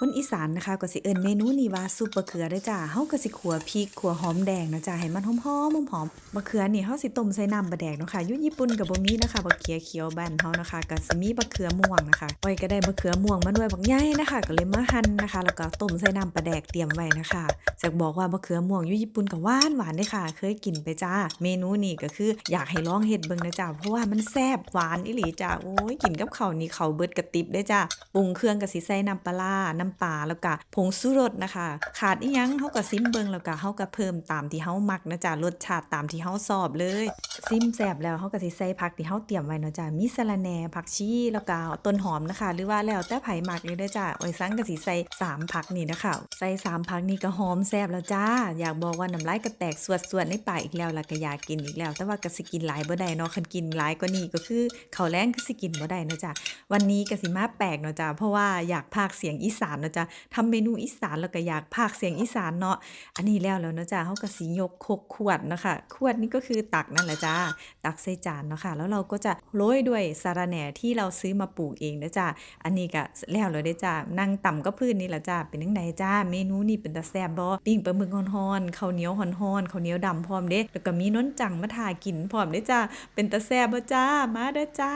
คนอีสานนะคะก็สิเอิ้นเมนูนี้ว่าซุปบะเขือเด้จ้าเฮาก็สิขัวพริกขัวหอมแดงนะจ้าให้มันหอมๆหอมๆบะเขือนี่เฮาสิต้มใส่น้ำบะแดกเนาะค่ะอยู่ญี่ปุ่นก็บ่มีนะคะบะเขือเขียวบ้านเฮานะคะก็สิมีบะเขือม่วงนะคะอ้อยก็ได้บะเขือม่วงมาหน่วยบักใหญ่นะคะ ก็เลยมาหั่นนะคะ แล้วก็ต้มใส่น้ำปลาแดกเตรียมไว้นะคะจะบอกว่าบะเขือม่วงอยู่ญี่ปุ่นก็หวานหวานเด้ค่ะ เคยกินไปจ้า เมนูนี้ก็คืออยากให้ลองเฮ็ดเบิ่งนะจ้าเพราะว่ามันแซ่บหวานอีหลีจ้าโอ้ยกินกับข้าวนี่ข้าวเบิดกระติบเด้จ้าปรุงเครื่องก็สิใส่น้ำปลาร้น้ำปลาแล้วก็ผงชูรสนะคะ ขาดอีหยังเฮาก็ซิมเบิงแล้วก็เฮาก็เพิ่มตามที่เฮามักนะจ๊ะรสชาติตามที่เฮาชอบเลยซิมแซ่บแล้วเฮาก็สิใส่ผักที่เฮาเตรียมไว้เนาะจ้ะมีสะระแหน่ผักชีแล้วก็ต้นหอมนะคะ หรือว่าแล้วแต่ไผมักเลยเด้อจ้ะโอ้ยซังก็สิใส่สามผักนี่นะคะใส่สามผักนี่ก็หอมแซ่บแล้วจ้า อยากบอกว่าน้ำลายก็แตกสวดๆในปากอีกแล้วแล้วก็อยากกินอีกแล้ว แต่ว่าก็สิกินหลายบ่ได้เนาะคันกินหลายกว่านี้ก็คือข้าวแลงก็สิกินบ่ได้เนาะจ้ะวันนี้กสิมาแปลกเนาะจ้ะเพราะว่าอยากพากเสียงอีสานเนาะจ้ะทำเมนูอีสานแล้วก็อยากพากเสียงอีสานเนาะอันนี้แล้วแล้วเนาะจ้ะเฮาก็สิยกคกขวดนะคะขวดนี่ก็คือตักนั่นแหละจ้าตักใส่จานเนาะค่ะแล้วเราก็จะโรยด้วยสะระแหน่ที่เราซื้อมาปลูกเองเนาะจ้ะอันนี้ก็แล้วแล้วเด้จ้านั่งต่ำก็พื้นนี่แหละจ้าเป็นจังไดจ้าเมนูนี่เป็นตาแซ่บบ่ปิ้งปลาหมึกฮ้อนๆข้าวเหนียวฮ้อนๆข้าวเหนียวดำพร้อมเด้แล้วก็มีน้นจังมาทากินพร้อมเด้จ้าเป็นตาแซ่บบ่จ้ามาเด้อจ้า